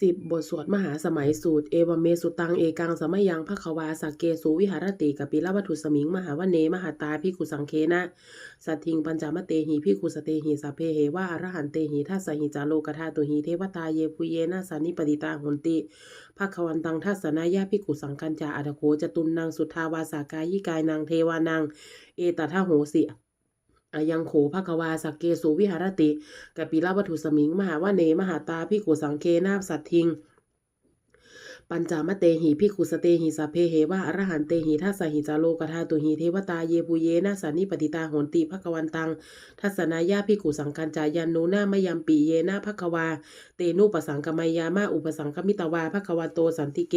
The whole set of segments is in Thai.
สิบบทสวดมหาสมัยสูตร เอวเมสุตังเอกังสมัยยังพระควาสักเกสุวิหารติกับปิลวัตถุสมิง มหาวเน มหาตาพิกุสังเคนะ สัตทิงปัญจามเตหีพิกุสเตหีสัพเพเหวะอรหันเตหีทัสสหิจาโลกธาตุหีเทวตาเยปุเยนะสานิปติตาหนติภควันตังทัสสนายาพิกุสังคัญจาอัตโคจตุนนางสุทาวาสากายิกายนางเทวานางเอตทะโหสิ อายังโขภควาสักเกสุวิหารติกปิลวัตถุสมิง มหาวเน มหาตาพิกุสังเคนาสัตทิง ปัญจามเตหิพิคุสเตหิสัพเพเหวะอรหันเตหิทัสสหิจาโลกธาตุหิเทวตาเยปุเยนะสันนิปติตาโหนติภควันตัง ทัศนายาพิกุสังคัญจายันโนนามยัมปีเยนะภควา เตนุปสังกมายามาอุปสังคมิตวาภควโตสันติเก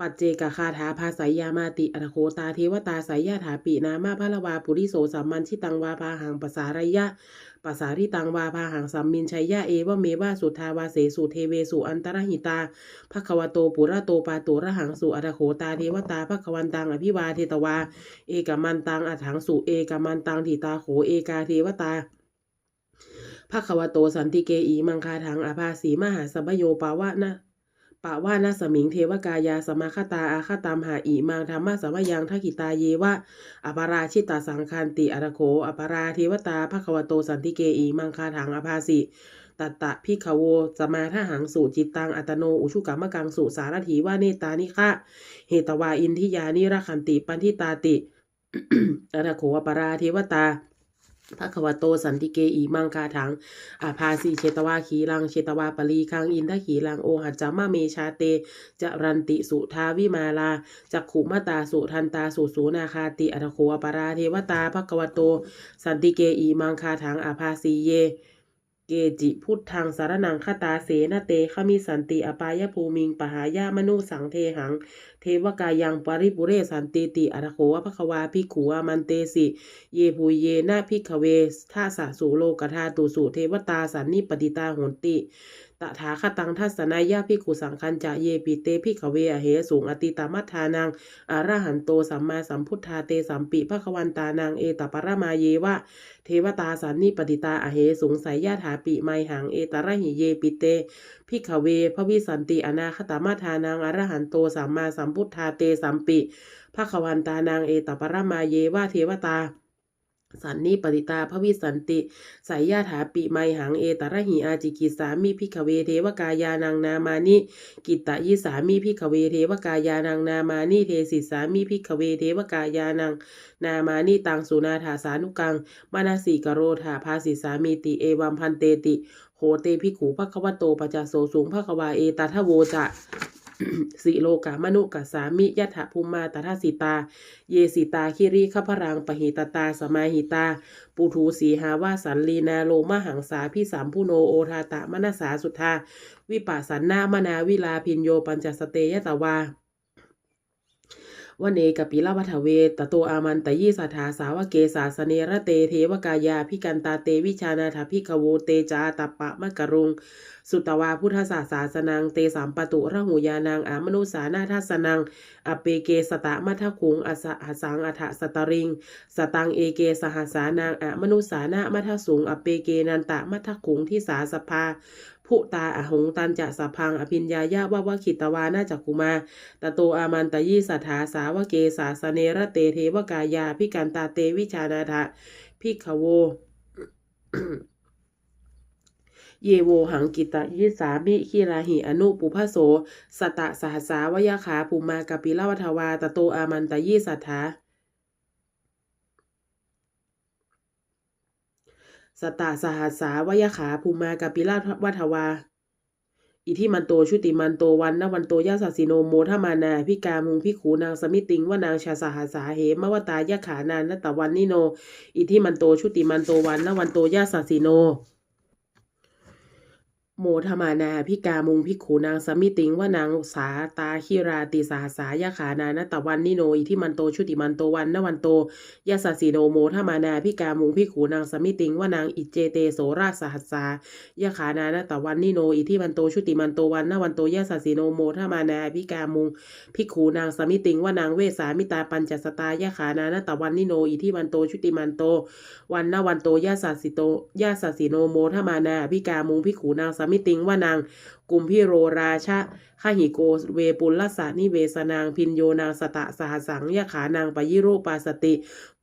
ปัจเจกคาถาภาสายยามาติอรโคตาเทวตาสายยาถาปีนามาพะละวาปุริโสสัมมันชิตังวาพาหังปสารยะปสาริตังวาพาหังสัมมินชัยยะเอวเมวะสุทาวาเสสุเทเวสุอันตรหิตาภควโตปุระโตปาตุระหังสุอรโคตาเทวตาภควันตังอภิวาเทตวา เอกมันตังอัถังสุเอกมันตังทิตาโขเอกาเทวตาภควโตสันติเกอีมังคาทังอาภาสีมหาสัมโยปาวะนะ ปะว่านาสมิงเทวกายาสมาคตาอาคตามหาอีมังธรรมะสมยังทักิตาเยวะอปาราชิตาสังคันติอรโคอปาราเทวตาภควโตสันติเกอีมังคาทังอภาสิตัตตะพิขโวสมาทหังสุจิตตังอัตโน อุชุกรรมกังสุสารถีว่าเนตานิคะเหตวาอินทิยานิรคันติปันทิตาติอรโคอปาราเทวตา พระควโตสันติเกอีมังคาถังอาภาสีเชตวาขีลังเชตวาปลีคังอินทขีลังโอหัจจามะเมชาเตจรันติสุทาวิมาลาจักขุมาตาสุทันตาสุสูนาคาติอัตโคอปราเทวตาพระควโต สันติเกอีมังคาถังอาภาสีเย เกจิพุทธังสารนังคตาเสนเตขมิสันติอปายภูมิงปหายามนุสังเทหัง ทวกายังปริปุเรสันติติอรโควภควาภิขุอามันเตสิ เยภูเยนะพิขเวท่าสะสุโลกธาตุสุเทวตาสันนิปติตาหนติตถาคตังทัสสนายาพิกขุสังคัญจะเยปิเตพิขเวอเหสูงอติตามัทธานังอรหันโตสัมมาสัมพุทธาเตสัมปิภควันตานังเอตปรมาเยวะ เทวตาสันนิปติตาอเหสูงสายญาถาปิไมหังเอตระหิเยปิเตพิกขเวพระวิสันติอนาคตมัทธานังอรหันโตสัมมาสัมพุทธาเตสัมปิภควันตานางเอตปรมาเยวาเทวตา สันนิปติตาพระวิสันติสายญาถาปิไมหังเอตระหิอาจิกิสามิพิกขเวเทวกายานังนามานิกิตตยิสามิพิกขเวเทวกายานังนามานิเทสิสามิพิกขเวเทวกายานังนามานิตังสุนาถาสานุกังมานาสีกโรธาภาสิสามีติเอวัมพันเตติโหเตพิขูภควโตปัจจโสสูงภควาเอตทัทโวจะ สิโลกามนุกัสามิยะถะภูมาตถาสิตา เยสิตาคิริขพรังปหิตตาสมาหิตา ปูทูสีหาวาสันลีนาโลมหังสาพิสามพุโนโอทาตะมนัสสาสุทธา วิปัสสันนามนาวิลาพินโยปัญจสเตยตวา วันเนกปิลวัฏเวตโตอามันตยีสัทธาสาวเกสาสเนระเตเทวกายาพิกันตาเตวิชานาถาพิกโวเตจาตปปะมะกรุง สุตวาพุทธศาสาสนังเตสามปตุระหูยานังอามนุสานาทัสนัง อเปเกสตะมัทคุงอสหสังอัฐสตริง สตังเอเกสหสานางอะมนุสานามัทสุงอเปเกนันตะมัทคุงที่สาสภา ผู้ตาอหงตันจะสะพังอภิญญายาวาวขิตวานาจักกุมาตโตอามันตยีสัทธาสาวเกสาสเนระเตเทวกายาพิกันตาเตวิชานาทะพิกขโวเยโวหังกิตะยิสามิคิราหิอนุปุพโส สตะสหสาวยขาภูมากปิลวัทวาตโตอามันตยีสัทธา สตาสหัสสาวยขาภูมากปิลวัทวา อิทิมันโตชุติมันโตวันนวันโตยาสสิโนโมทมานาพิกามุงพิขูนางสมิติงว่านางชาสหัสสาเหมวตายะขานานนตะวันนิโน อิทิมันโตชุติมันโตวันนวันโตยาสสิโน โมทมานาพิกามุงพิขูนางสมิติงว่านางสาตาคิราติสหัสายะขานานตะวันนิโนอิทิมันโตชุติมันโตวันนวันโตยาสสิโนโมทมานาพิกามุงพิขูนางสมิติงว่านางอิเจเตโสราชสหัสสายะขานานตะวันนิโนอิทิมันโตชุติมันโตวันนวันโตยาสสิโนโมทมานาพิกามุงพิขูนางสมิติงว่านางเวสามิตาปัญจสตายะขานานตะวันนิโนอิทิมันโตชุติมันโตวันนวันโตยาสสิโตยาสสิโนโมทมานาพิกามุงพิขูนางสมิติงว่านาง กุมพิโรราชะขหิโกเวปุลลสานิเวสนางพินโยนางสตะสหสังยขานางปยิโรปาสติ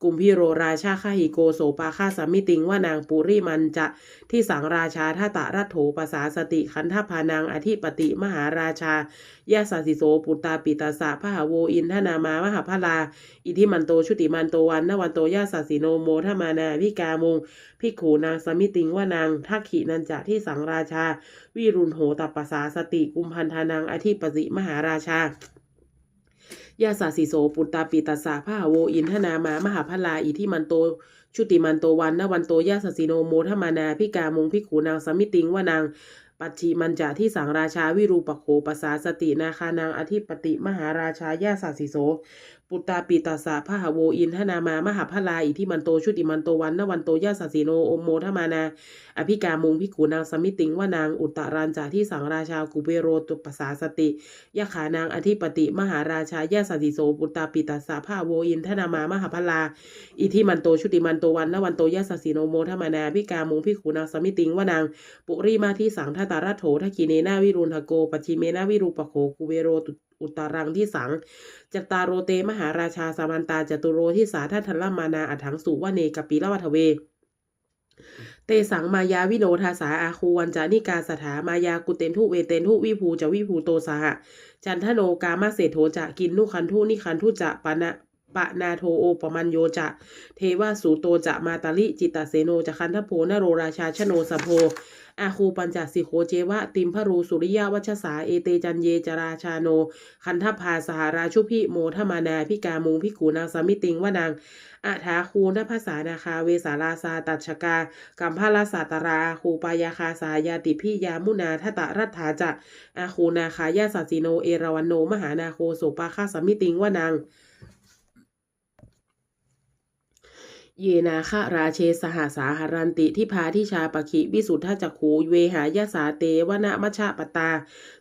กุมพิโรราชาขหิโกโสปาคาสมิติงว่านางปุริมันจะที่สังราชาท่าตะรัตโถปสาสติขันธพานางอธิปติมหาราชายาสาสิโสปุตตาปิตาสะพหาโวอินทนามามหาพลา อิทิมันโตชุติมันโตวันนวันโตยาสาสิโนโมทมานาวิกามงพิขูนางสมิติงว่านางทักขินันจะที่สังราชา วิรุณโหตัปสาสติกุมพันธานังอธิปสิมหาราชายาสาสิโสปุตตาปิตาสาพหาโวอินทนามามหาพลาอิทิมันโต ชุติมันโตวันนวันโตยาสสิโนโมทมานาพิกามงพิขูนางสมิติงว่านางปัจฉิมันจะที่สังราชาวิรูปโขปสาสตินาคานางอธิปติมหาราชายาสาสิโส ปุตตาปิตาสะพหาโวอินทนามามหาพลาอิทิมันโตชุติมันโตวันนวันโตยาสสิโนโอมโมทมานา อภิกามุงพิกขูนางสมิติงว่านางอุตตรันจาที่สังราชากุเบโรตุปสาสติยะขานางอธิปติมหาราชายาสสิโสปุตตาปิตาสะพาโวอินทนามามหาพลาอิทิมันโตชุติมันโตวันนวันโตยะสสสิโนโมทมานาพิกามุงพิขูนางสมิติงว่านางปุริมาที่สังทตตารัตโถทักีเนนาวิรุณหโกปชิเมนาวิรูปโขกุเวโรตุอุตตรังที่สังจตตาโรเตมหาราชาสามันตาจตุโรที่สาทัทธลมานาอัถังสุวเนกปิลวัทเว เตสังมายาวิโนทาสาอาคูวันจานิกาสถามายากุเตนทุเวเตนทุวิภูจะวิภูโตสหะ จันทโนกามาเศโถจะกินนุคันทุนิคันทุจะปะนะ ปะนาโทโอปมันโยจะ เทวาสูโตจะมาตาลิจิตตเสโนจะคันทโพนโรราชาชโนสโพอาคูปัญจสิโคเจวะ ติมพรูสุริยาวัชสาเอเตจันเยจราชาโน คันทพาสหราชุพิโมทมานาพิกามุงพิขูนางสมิติงวานางอาถาคูนภาษานาคาเวสาลาซาตัชกากัมพาลาสาตราอาคูปายาคาสายาติพิยามุนาทตะรัตถาจะอาคูนาคายาสสิโนเอราวันโนมหานาโคโสปาคาสมิติงวานาง เยนาคะราเชสหสาหารันติที่พาทิชาปคิวิสุทธจักขูเวหายาสาเตวนะมชะปตา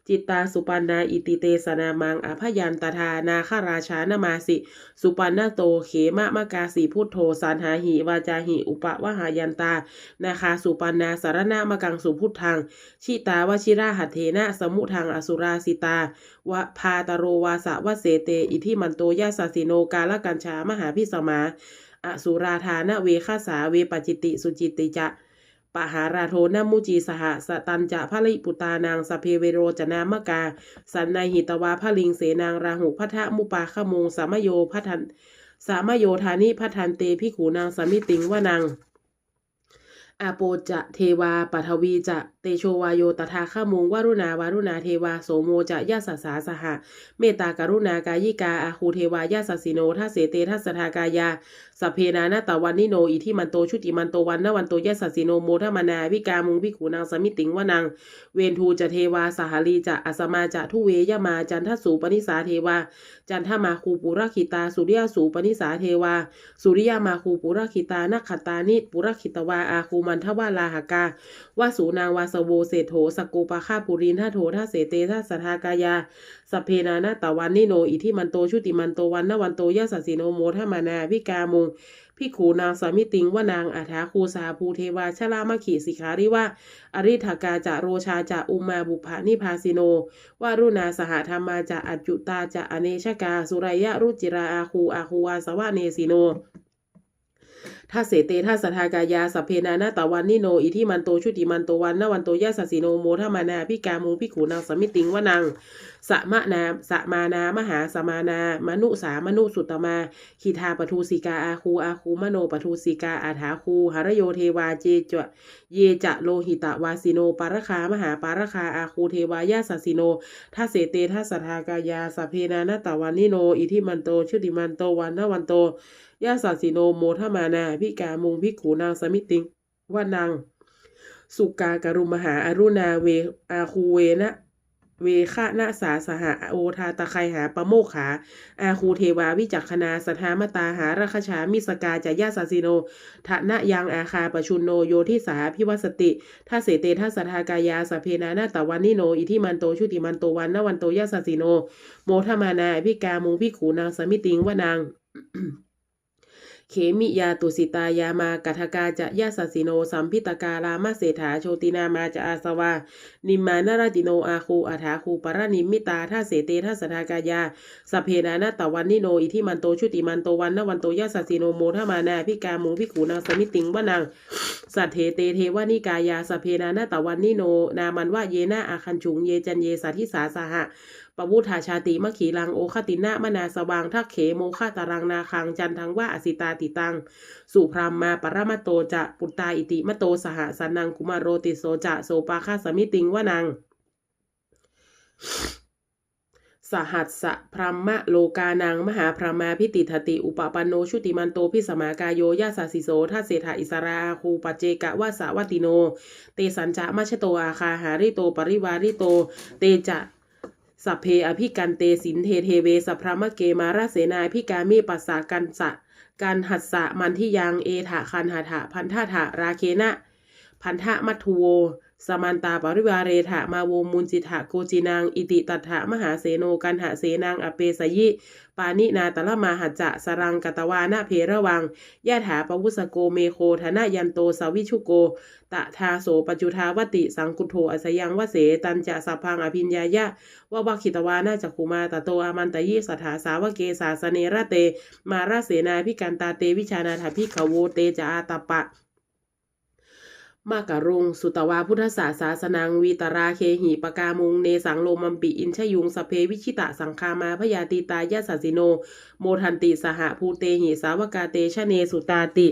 จิตตาสุปันนาอิติเตสนามังอภยันตทานาคาราชานามาสิ สุปันนาโตเขมะมะกาสีพุทโธสานหาหิวาจาหิอุปะวหายันตา นาคาสุปันนาสารณะมะกังสุพุทธังชิตาวชิราหัตเถนะสมุทังอสุราสิตาวะพาตโรวาสะวะเสเต อิทิมันโตยาสสิโนกาลกัญชามหาพิสมา อสุราธานะเวฆาสาเวปจิติ สุจิติจะปหาราโทนมุจีสหสตันจะพระลิปุตานางสเพเวโรจนามกา สันในหิตวาพระลิงเสนางราหุพัทะมุปาขมงสามโยพัทันสามโยธานิพัทันเตพิขูนางสมิติงวานาง อาโปจะเทวาปัทวีจะเตโชวายโยตถาขมุงวารุณาวารุณาเทวาโสโมจะยาสสาสหะ เมตตากรุณากายิกาอาคูเทวายาสสิโนทัสเสเตทัสสทากายาสพเพนานาตะวันนิโนอิทิมันโตชุติมันโตวันนวันโตยะสัสสิโนโมทมานาวิกามุงพิขูนางสมิติงวานังเวนทูจะเทวาสหาลีจะอัสมาจะทุเวยมาจันทสูปนิสาเทวา จันทมาคูปุรคิตาสุริยสูปนิสาเทวา สุริยมาคูปุรคิตานักขตานิปุรคิตวาอาคูมัันทวาลาหกาวาสูนางวาสโวเศโถสกโกปาคาปุรินท่าโถท่าเสเตท่าสทากายาสเพนานาตะวันนิโนอิทิมันโตชุติมันโตวันนวันโตยะสัสิโนโมทมานาวิกามุงพิขูนางสามิติงว่านางอาถาคูสาภูเทวาชลามขีสิขาริว่าอริธากาจะโรชาจะอุมาบุภานิพาสิโนวารุณาสหธรรมาจะอัจจุตาจะอเนชกา สุรายะรุจิราอาคูอาคูวาสวะเนสิโน ถ้าเสเตถ้าสทากายาสพเพนานาตะวันนิโน อิทิมันโตชุติมันโตวันนวันโตยะสัสิโนโมทมานาพิกามูพิขูนางสมิติงวนังสะมะนาสะมานามหาสมานามนุสามนุสุตตมา ขีทาปทูสิกาอาคูอาคูมโนปทูสิกาอาถาคูหรโยเทวาเจจวเยจะโลหิตวาสิโนปารคามหาปารคาอาคูเทวายาสัสิโนถ้าเสเตถ้าสทากายาสพเพนานาตะวันนิโน อิทิมันโตชุติมันโตวันนวันโต ยาสัสสิโนโมทมานาพิกามุงพิขูนางสมิติงว่านางสุกากรุมหาอรุณาเวอาคูเวนะเวคะนาสาสหะโอทาตะไคหาปะโมกขา อาคูเทวาวิจักขณาสทามตาหาราคชามิสกาจายาสาสิโนทะนะยังอาคาปชุนโนโยทิสาพิวัสติท่าเสเตท่าสทากายาสเพนานาตะวันนิโน อิทิมันโตชุติมันโตวันนวันโตยาสาสิโน โมทมานาพิกามุงพิขูนางสมิติงวานาง เขมิยาตุสิตายามากัทกาจะยาสสิโนสัมพิตการามาเศรษฐาโชตินามาจะอาสวา นิมานารติโนอาคูอาถาคูปรนิมิตาท่าเสเตท่าสทากายาสเพนานาตะวันนิโนอิทิมันโตชุติมันโตวันนวันโตยาสสิโนโมทมานาพิกามูพิขูนางสมิติงวานังสัทเทเตเทวานิกายาสเพนานาตะวันนิโน นามันวะเยนาอาคันฉุงเยจันเยสาธิสาสหะ ปวุธาชาติมะขีลังโอคตินะมนาสวางทักเขโมฆาตารังนาคังจันทังว่าอสิตาติตัง สุพรามมาปรมตโตจะปุตตาอิติมโตสหสันนังกุมารโรติโสจะโสปาคาสมิติงวานังสหัสสะพรหมะโลกานัง มหาพรหมาพิติทติ อุปปันโนชุติมันโตพิสมากายโยยาสาสิโสทัสเศธาอิสราอาคูปัจเจกะวาสาวติโน เตสัญจะมัชโตอาคาหาริโตปริวาริโต เตจะ สัพเพอภิกันเตสินเทเทเวสัพพรมะเกมาราเสนาพิกามีปัสสากันสะการหัสสะมันทียังเอถะคันหาถะพันธะถะราเคนะพันธะมัทโว สมันตาปริวาเรถะมาโวมุนจิถะโกจินางอิติตัถะมหาเสโนกันหะเสนางอเปสยิ ปานินาตละมาหัจจะสรังกตวานาเพระวังยะถาปวุสโกเมโคธนะยันโตสาวิชุโก ตะทาโสปจุทาวติสังกุโทอสยังวเสตันจะสัพพังอภิญญายะวะวักขิตวานาจักขุมาตโตอามันตยิสถาสาวเกสาสเนระเต มาราเสนาพิกันตาเตวิชานาถาพิขโวเตจาอาตปะ มากะรุง สุตวาพุทธศาสาสนางวีตราเคหีปกามุง เนสังโลมัมปิ อินชยุงสเพวิชิตะสังคามาพยาติตายาสัสสิโน โมทันติสหภูเตหิสาวกาเตชะเนสุตาติ